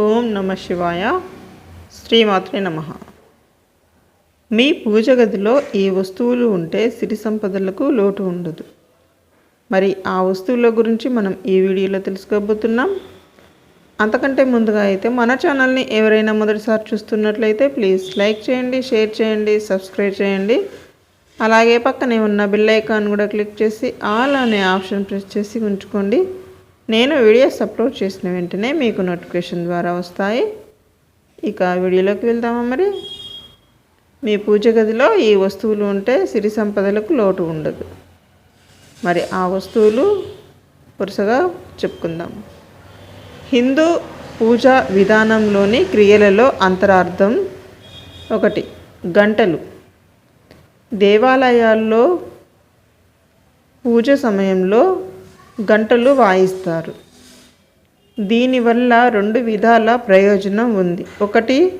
ఓం నమ శివాయ. శ్రీమాత్రే నమ. మీ పూజ గదిలో ఈ వస్తువులు ఉంటే సిరి సంపదలకు లోటు ఉండదు. మరి ఆ వస్తువుల గురించి మనం ఈ వీడియోలో తెలుసుకోబోతున్నాం. అంతకంటే ముందుగా అయితే మన ఛానల్ని ఎవరైనా మొదటిసారి చూస్తున్నట్లయితే ప్లీజ్ లైక్ చేయండి షేర్ చేయండి సబ్స్క్రైబ్ చేయండి. అలాగే పక్కనే ఉన్న బిల్ ఐకాన్ కూడా క్లిక్ చేసి ఆల్ అనే ఆప్షన్ ప్రెస్ చేసి ఉంచుకోండి. నేను వీడియోస్ అప్లోడ్ చేసిన వెంటనే మీకు నోటిఫికేషన్ ద్వారా వస్తాయి. ఇక వీడియోలోకి వెళ్దామా మరి? మీ పూజ గదిలో ఈ వస్తువులు ఉంటే సిరి సంపదలకు లోటు ఉండదు. మరి ఆ వస్తువులు వరుసగా చెప్పుకుందాం. హిందూ పూజా విధానంలోని క్రియలలో అంతరార్థం ఒకటి. గంటలు. దేవాలయాల్లో పూజ సమయంలో గంటలు వాయిస్తారు. దీనివల్ల రెండు విధాల ప్రయోజనం ఉంది. ఒకటి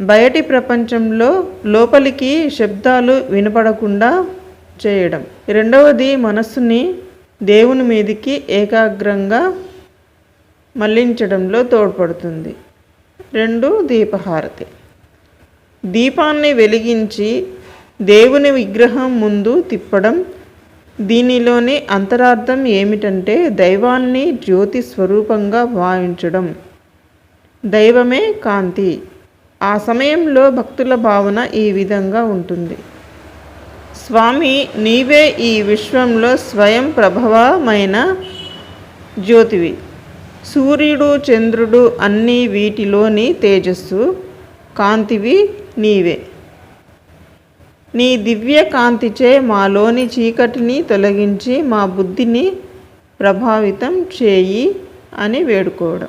బయటి ప్రపంచంలో లోపలికి శబ్దాలు వినపడకుండా చేయడం. రెండవది మనస్సుని దేవుని మీదికి ఏకాగ్రంగా మళ్ళించడంలో తోడ్పడుతుంది. రెండు దీపహారతి. దీపాన్ని వెలిగించి దేవుని విగ్రహం ముందు తిప్పడం దీనిలోని అంతరార్థం ఏమిటంటే దైవాన్ని జ్యోతి స్వరూపంగా భావించడం దైవమే కాంతి. ఆ సమయంలో భక్తుల భావన ఈ విధంగా ఉంటుంది. స్వామి నీవే ఈ విశ్వంలో స్వయం ప్రభవమైన జ్యోతివి. సూర్యుడు చంద్రుడు అన్నీ వీటిలోని తేజస్సు కాంతివి నీవే. నీ దివ్య కాంతిచే మాలోని చీకటిని తొలగించి మా బుద్ధిని ప్రభావితం చేయి అని వేడుకోవడం.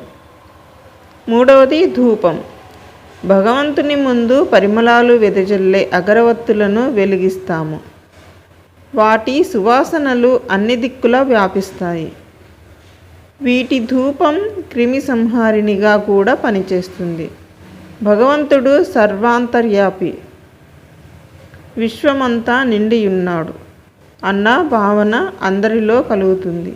మూడవది ధూపం. భగవంతుని ముందు పరిమళాలు వెదజల్లే అగరవత్తులను వెలిగిస్తాము. వాటి సువాసనలు అన్ని దిక్కులా వ్యాపిస్తాయి. వీటి ధూపం క్రిమి సంహారిణిగా కూడా పనిచేస్తుంది. భగవంతుడు సర్వాంతర్యాపి. విశ్వమంతా నిండి ఉన్నాడు అన్న భావన అందరిలో కలుగుతుంది.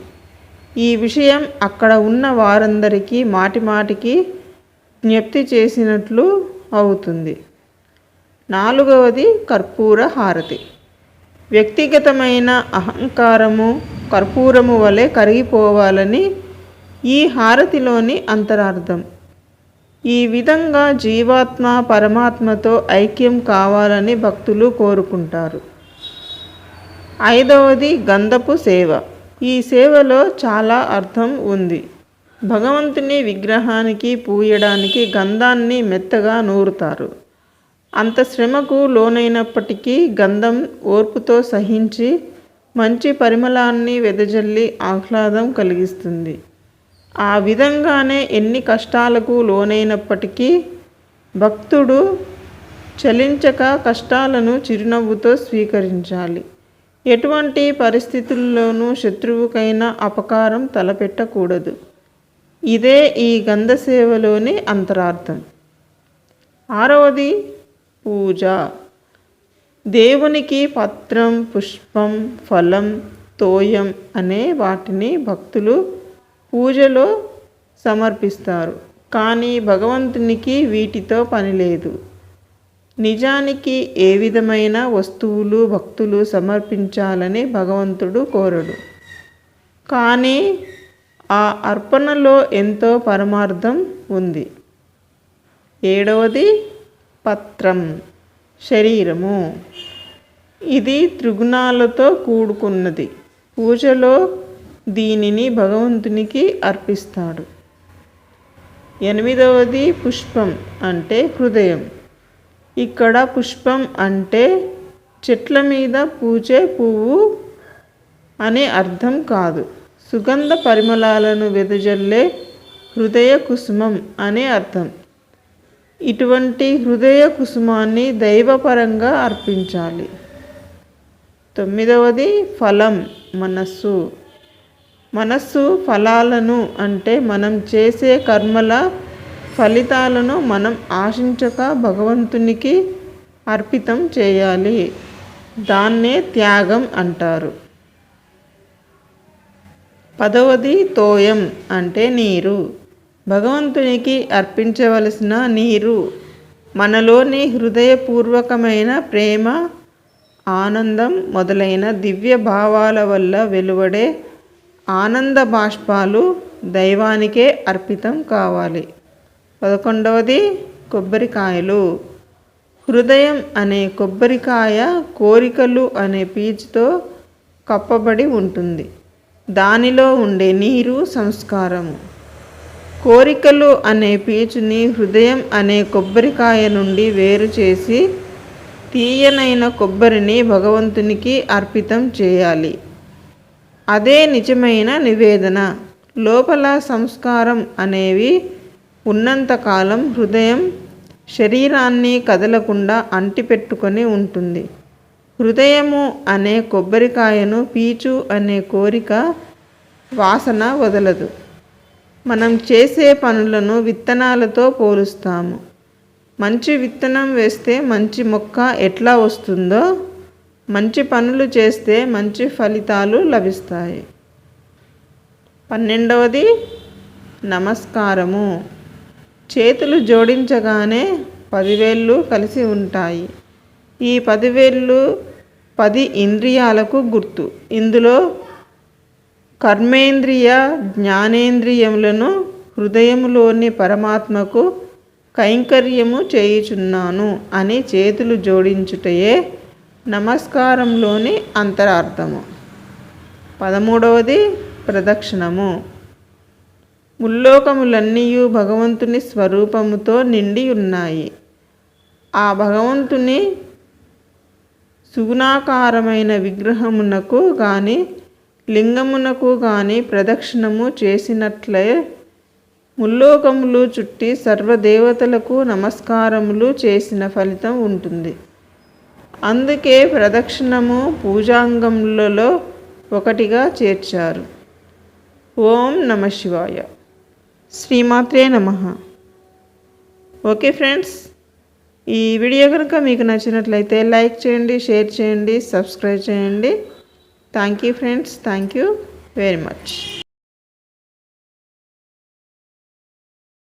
ఈ విషయం అక్కడ ఉన్న వారందరికీ మాటిమాటికి జ్ఞప్తి చేసినట్లు అవుతుంది. నాలుగవది కర్పూర హారతి. వ్యక్తిగతమైన అహంకారము కర్పూరము వలె కరిగిపోవాలని ఈ హారతిలోని అంతరార్థం. ఈ విధంగా జీవాత్మ పరమాత్మతో ఐక్యం కావాలని భక్తులు కోరుకుంటారు. ఐదవది గంధపు సేవ. ఈ సేవలో చాలా అర్థం ఉంది. భగవంతుని విగ్రహానికి పూయడానికి గంధాన్ని మెత్తగా నూరుతారు. అంత శ్రమకు లోనైనప్పటికీ గంధం ఓర్పుతో సహించి మంచి పరిమళాన్ని వెదజల్లి ఆహ్లాదం కలిగిస్తుంది. ఆ విధంగానే ఎన్ని కష్టాలకు లోనైనప్పటికీ భక్తుడు చలించక కష్టాలను చిరునవ్వుతో స్వీకరించాలి. ఎటువంటి పరిస్థితుల్లోనూ శత్రువుకైనా అపకారం తలపెట్టకూడదు. ఇదే ఈ గంధ సేవలోని అంతరార్థం. ఆరవది పూజ. దేవునికి పత్రం పుష్పం ఫలం తోయం అనే వాటిని భక్తులు పూజలో సమర్పిస్తారు. కానీ భగవంతునికి వీటితో పని లేదు. నిజానికి ఏ విధమైన వస్తువులు భక్తులు సమర్పించాలని భగవంతుడు కోరడు. కానీ ఆ అర్పణలో ఎంతో పరమార్థం ఉంది. ఏడవది పత్రం శరీరము. ఇది త్రిగుణాలతో కూడుకున్నది. పూజలో దీనిని భగవంతునికి అర్పిస్తాడు. ఎనిమిదవది పుష్పం అంటే హృదయం. ఇక్కడ పుష్పం అంటే చెట్ల మీద పూచే పువ్వు అనే అర్థం కాదు. సుగంధ పరిమళాలను వెదజల్లే హృదయ కుసుమం అనే అర్థం. ఇటువంటి హృదయ కుసుమాన్ని దైవపరంగా అర్పించాలి. తొమ్మిదవది ఫలం మనస్సు. మనస్సు ఫలాలను అంటే మనం చేసే కర్మల ఫలితాలను మనం ఆశించక భగవంతునికి అర్పితం చేయాలి. దాన్నే త్యాగం అంటారు. పదవది తోయం అంటే నీరు. భగవంతునికి అర్పించవలసిన నీరు మనలోని హృదయపూర్వకమైన ప్రేమ ఆనందం మొదలైన దివ్య భావాల వల్ల వెలువడే ఆనంద బాష్పాలు దైవానికే అర్పితం కావాలి. పదకొండవది కొబ్బరికాయలు. హృదయం అనే కొబ్బరికాయ కోరికలు అనే పీచుతో కప్పబడి ఉంటుంది. దానిలో ఉండే నీరు సంస్కారము. కోరికలు అనే పీచుని హృదయం అనే కొబ్బరికాయ నుండి వేరు చేసి తీయనైన కొబ్బరిని భగవంతునికి అర్పితం చేయాలి. అదే నిజమైన నివేదన. లోపల సంస్కారం అనేవి ఉన్నంతకాలం హృదయం శరీరాన్ని కదలకుండా అంటిపెట్టుకొని ఉంటుంది. హృదయము అనే కొబ్బరికాయను పీచు అనే కోరిక వాసన వదలదు. మనం చేసే పనులను విత్తనాలతో పోలుస్తాము. మంచి విత్తనం వేస్తే మంచి మొక్క ఎట్లా వస్తుందో మంచి పనులు చేస్తే మంచి ఫలితాలు లభిస్తాయి. పన్నెండవది నమస్కారము. చేతులు జోడించగానే పదివేళ్ళు కలిసి ఉంటాయి. ఈ పదివేళ్ళు పది ఇంద్రియాలకు గుర్తు. ఇందులో కర్మేంద్రియ జ్ఞానేంద్రియములను హృదయములోని పరమాత్మకు కైంకర్యము చేయుచున్నాను అని చేతులు జోడించుటయే నమస్కారంలోని అంతరార్థము. పదమూడవది ప్రదక్షిణము. ముల్లోకములన్నీ భగవంతుని స్వరూపముతో నిండి ఉన్నాయి ఆ భగవంతుని సుగుణాకారమైన విగ్రహమునకు కానీ లింగమునకు కానీ ప్రదక్షిణము చేసినట్లే ముల్లోకములు చుట్టి సర్వదేవతలకు నమస్కారములు చేసిన ఫలితం ఉంటుంది. అందుకే ప్రదక్షిణము పూజాంగములలో ఒకటిగా చేర్చారు. ఓం నమ శివాయ. శ్రీమాత్రే నమ. ఓకే ఫ్రెండ్స్ ఈ వీడియో కనుక మీకు నచ్చినట్లయితే లైక్ చేయండి షేర్ చేయండి సబ్స్క్రైబ్ చేయండి. Thank you friends thank you very much.